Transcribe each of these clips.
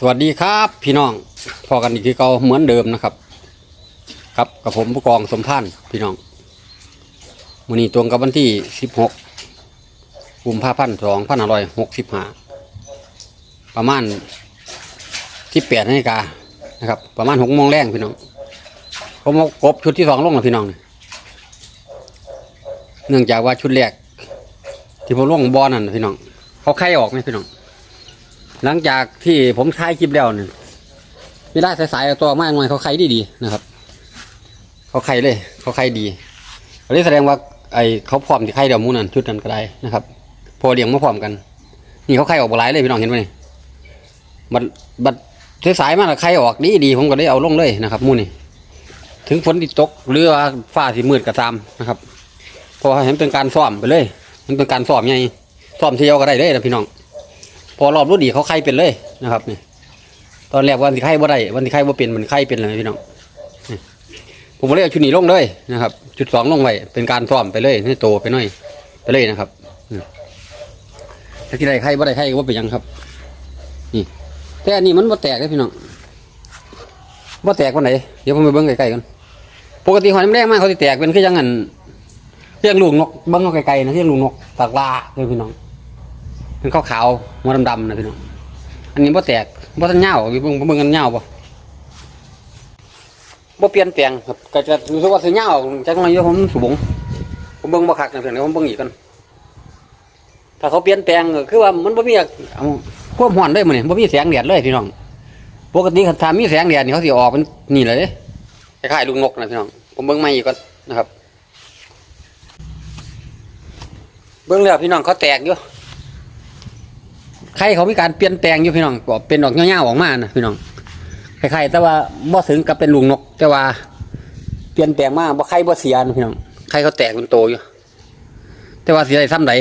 สวัสดีครับพี่น้องพอกันอีกคือเก่าเหมือนเดิมนะครับ ครับกับผมผู้กองสมพันธ์พี่น้องวันนี้ตรงกับวันที่สิบหกกุมภาพันธ์สองพันห้าร้อยหกสิบห้าประมาณที่แปดนาฬิกานะครับ ประมาณหกโมงแรงพี่น้องผมเอากบชุดที่สองลงแล้วพี่น้องเนื่องจากว่าชุดแรกที่ผมลงบอนั่นน่ะพี่น้อง เขาไข่ออกไหมพี่น้อง หลังจากที่ผมถ่ายคลิปแล้วเนี่ยเวลาสายๆตัวมากหน่อยเขาไข่ดีๆนะครับ เขาไข่เลย เขาไข่ดีอันนี้แสดงว่าไอเขาพร้อมที่ไข่เดียวมูนั่นชุดนั้นก็ได้นะครับ พอเลี้ยงมาพร้อมกัน นี่เขาไข่ออกบ่หลายเลยพี่น้องเห็นไหมบัดบัดสายๆมาแล้วไข่ออกดีดีๆผมก็ได้เอาลงเลยนะครับมูนี่ถึงฝนที่ตกหรือว่าฟ้าที่มืดก็ตามนะครับพราะว่าเห็นเป็นการซ้อมไปเลย มันเป็นการซ้อมไงซ้อมเที่ยวก็ได้เลยนะพี่น้อง พอรอบรู้ดีเขาไข่เป็นเลยนะครับนี่ตอนแรกวันที่ไข่บ่ได้วันที่ไข่บ่เป็นมันไข่เป็นเลยพี่น้องผมก็เลยเอาชุดนี้ลงเลยนะครับ ชุดสองลงไว้เป็นการซ้อมไปเลยให้โตไปหน่อย ไปเลยนะครับถ้าที่ใดไข่บ่ได้ไข่ก็บ่เป็นยังครับ นี่ แต่อันนี้มันบ่แตกเลยพี่น้องบ่แตกวันไหนเดี๋ยวผมไปเบิ่งใกล้ๆกันปกติหอยน้ำแดงมากเขาสิแตกเป็นคือยังงั้นเรียงลูกนกเบิ่งเอาไกลๆนะเรียงลูกนกตากลาเลยพี่น้อง เป็นขาวขาวๆหัวดำๆนะพี่น้อง อันนี้บ่แตกบ่ทันเหย้าอยู่เบิ่งเบิ่งกันเหย้าบ่บ่เปลี่ยนแปลงครับก็จะรู้สึกว่าสิเหย้าจักหน่อยอยู่ผมสูงผมเบิ่งบ่คักนะเพิ่นเดี๋ยวผมเบิ่งอีกกันถ้าเขาเปลี่ยนแปลงคือว่ามันบ่มีเอาความร้อนเลยมื้อนี้บ่มีแสงแดดเลยพี่น้อง ปกติถ้ามีแสงแดดนี่เขาสิออกเป็นนี่เลยคล้ายๆลูกนกนะพี่น้อง ผมเบิ่งใหม่อีกก่อนนะครับ เบิ่งแล้วพี่น้องเขาแตกอยู่ ไข่เขามีการเปลี่ยนแปลงอยู่พี่น้องก็เป็นดอกเงี้ยวๆออกมานะพี่น้องคล้ายๆแต่ว่าบ่ถึงกับเป็นลุงนก แต่ว่า เปลี่ยนแปลงมากบ่ไข่บ่เสียนะพี่น้องไข่เขาแตกเป็นโตอยู่ แต่ว่าสิได้ซ้ำใด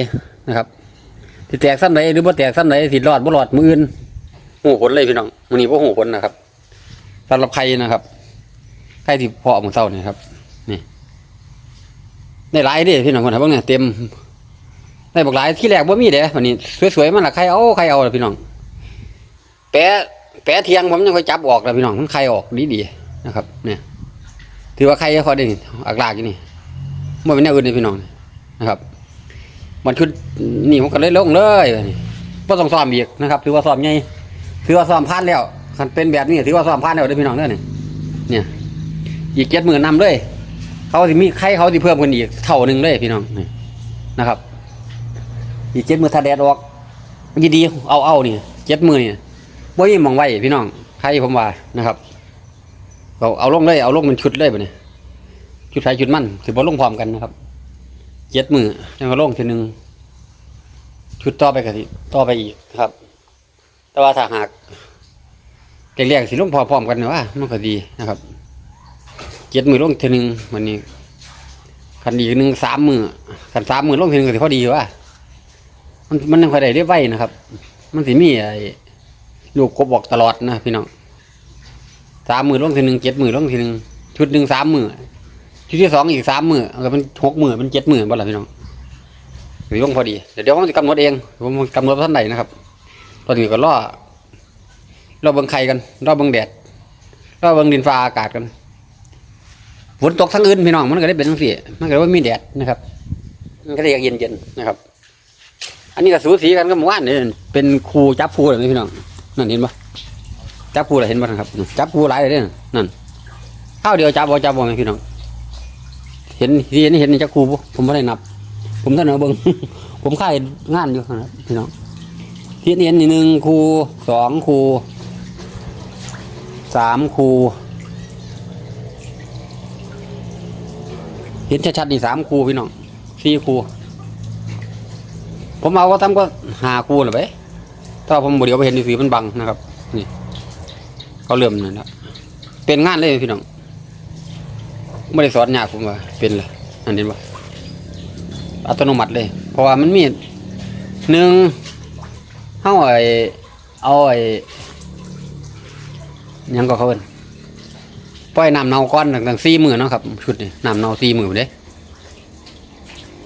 นะครับสิแตกซ้ำใดหรือบ่แตกซ้ำใดสิรอดบ่รอดมืออื่นหูผลเลยพี่น้องมื้อนี้บ่หูผลนะครับสำหรับไข่นะครับไข่ที่เพาะมื้อเช้านี่ครับ นี่ได้หลายด้พี่น้องคนน่ะเบิ่งเนี่ยเต็ม ได้บอกหลายที่แรกว่ามีเด้วันนี้สวยๆมันละใครเอาใครเอาล่ะพี่น้องแปะแปะเทียงผมยังค่อยจับออกล้วพี่น้องมันใครออกดีๆนะครับ เนี่ย ถือว่าใครเขาได้นี่อักลากอยู่นี่ไม่เป็นแนวอื่นเลยพี่น้องนะครับ มันชุดนี่มันก็เลยลงเลยนี่ก็ต้องซ้อมอีกนะครับ ถือว่าซ้อมใหญ่ถือว่าซ้อมพลาดแล้วคันเป็นแบบนี้ถือว่าซ้อมพลาดแล้วเด้อพี่น้องเด้อนี่เนี่ยอีกเจ็ดหมื่นนำเลย เขาสิมีใครเขาสิเพิ่มกันอีกเท่าหนึ่งเลยพี่น้องนะครับ อีเจ็ดมือทาแดดออกดีดีเอาเอานี่เจ็ดมือนี่บ่มีหมองไว้พี่น้องใครผมว่านะครับเราเอาลงเลยเอาลงเป็นชุดเลยแบบนี้ชุดใส่ชุดมั่นถือว่าลงพร้อมกันนะครับเจ็ดมือยังก็ลงทีหนึ่งชุดต่อไปกันต่อไปอีกนะครับ แต่ว่าถ้าหากเรียกๆสิลงพร้อมๆกันนะว่ามันก็ดีนะครับเจ็ดมือลงทีหนึ่งวันนี้คันอีกหนึ่งสามมือคันสามมือลงทีหนึ่งก็ถือพอดีว่า มันมันยังคอยได้เรียบไว้นะครับ มันสิมีไอ้ลูกกบบอกตลอดนะพี่น้องสามหมื่นลงทีหนึ่งเจ็ดหมื่นลงทีหนึ่งชุดหนึ่งสามหมื่นชุดที่สองอีกสามหมื่นก็เป็นหกหมื่นเป็นเจ็ดหมื่นบ่ล่ะพี่น้องหรือลงพอดีเดี๋ยวเดี๋ยวผมจะกำหนดเองผมกำหนดท่านใดนนะครับตอนนี้ก็รอรอเบิ่งไข่กันรอเบิ่งแดดรอเบิ่งดินฟ้าอากาศกันฝนตกทั้งอื่นพี่น้องมันก็ได้เป็นทั้งสี่มันก็ได้ว่ามีแดดนะครับ มันก็ได้เย็นเย็นๆนะครับ อันนี้ก็สูสีกันกับเมื่อวานนี่เป็นครูจับครูเลยพี่น้องนั่นเห็นปะจับครูเลยเห็นปะครับจับครูหลายเลยเด้อนั่นข้าวเดียวจับบ่จับบ่ไหมพี่น้องเห็นที่นี่เห็นจับครูผมไม่ได้นับ ผมท่านเอาเบิ้งผมค่ายงานอยู่นะครับพี่น้องที่นี่เห็นหนึ่งครูสองครูสามครูเห็นชัดๆนี่สามครูพี่น้องสี่ครู ผมเอาก็ทำก็หากูหรือไปถ้าผมบเดียวไปเห็นสีมันบังนะครับ นี่เขาเริ่มนั่นแล้วเป็นงานเลยพี่น้องไม่ได้สอนยากผมว่าเป็นเลยนั่นเห็นปะอัตโนมัติเลย เพราะว่ามันมีหนึ่งเข้าไอเอาไอยังก็เขาเป็นปล่อยน้ำเน่าก้อนต่างๆสี่มือเนาะครับชุดนี้น้ำเน่าสี่มือเด้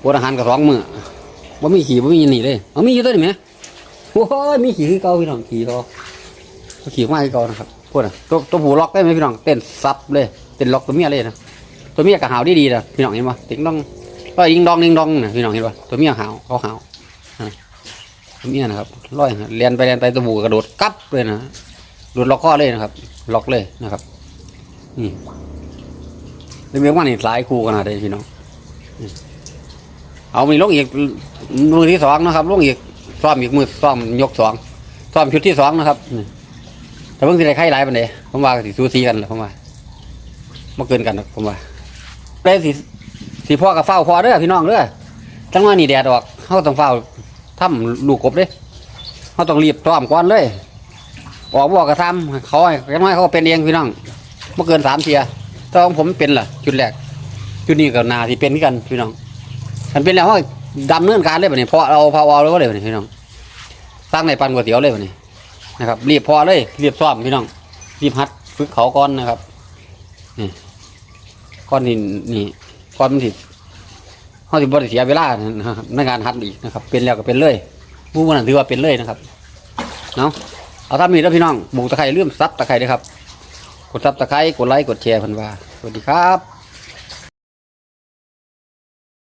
บนอาหารกับสองมือ ว่ามีขี่ว่ามีหนีเลยเอามีอยู่ตัวนี้ไหมโอ้ยมีขี่คือเก่าพี่น้องขี่เขาก็ขี่มาให้ก่อนนะครับพวกน่ะตัวตัวผูล็อกได้ไหมพี่น้องเต้นซับเลยเต้นล็อกตัวเมียเลยนะตัวเมียกับหาวดีๆนะพี่น้องเห็นปะติ๊งดองก็ยิงดองยิงดองนะพี่น้องเห็นปะตัวเมียหาวเขาหาวตัวเมียนะครับร้อยเลียนไปเลียนไปตัวผูกระโดดกั๊บเลยนะโดดล็อกข้อเลยนะครับ ล็อกเลยนะครับนี่เรื่องว่านี่หลายคู่ขนาดเลยพี่น้อง เอามีลงอีกมือที่สองนะครับลงอีกซ้อมอีกมือซ้อมยกสองซ้อมชุดที่สองนะครับแต่เพิ่งสิได้ไข่หลายปันเดผมว่าสิสูสีกันแหละผมว่ามาเกินกันผมว่าเลยสิสิพ่อกับเฝ้าพอเด้อพี่น้องเด้อจังว่านี่แดดออกเขาต้องเฝ้าทำลูกกบเด้เขาต้องรีบซ้อมก่อนเลยออกบอกกระทำเขาให้ยังไงเขาเป็นเองพี่น้องเมื่อเกินสามเทียตของผมเป็นล่ะจุดแรกจุดนี้กับนาที่เป็นกันพี่น้อง มันเป็นแล้วเขาดำเนินการเลยแบบนี้เพราะเราพอเอาเลยแบบนี้พี่น้องสร้างในปันก๋วยเตี๋ยวเลยแบบนี้นะครับรีบพอเลยรีบซ้อมพี่น้องรีบฮัดฝึกเขาก่อนนะครับนี่ก้อนนี่นี่ก้อนมันถิเขาถิบริเสียเวลาในการฮัดอีกนะครับ เป็นแล้วก็เป็นเลยหมู่มันถือว่าเป็นเลยนะครับเนาะเอาทำนี่แล้วพี่น้องบุกตะไคร้เลื่อมซับตะไคร้ด้วยครับ กดซับตะไคร้กดไลค์กดแชร์เพันว่าสวัสดีครับ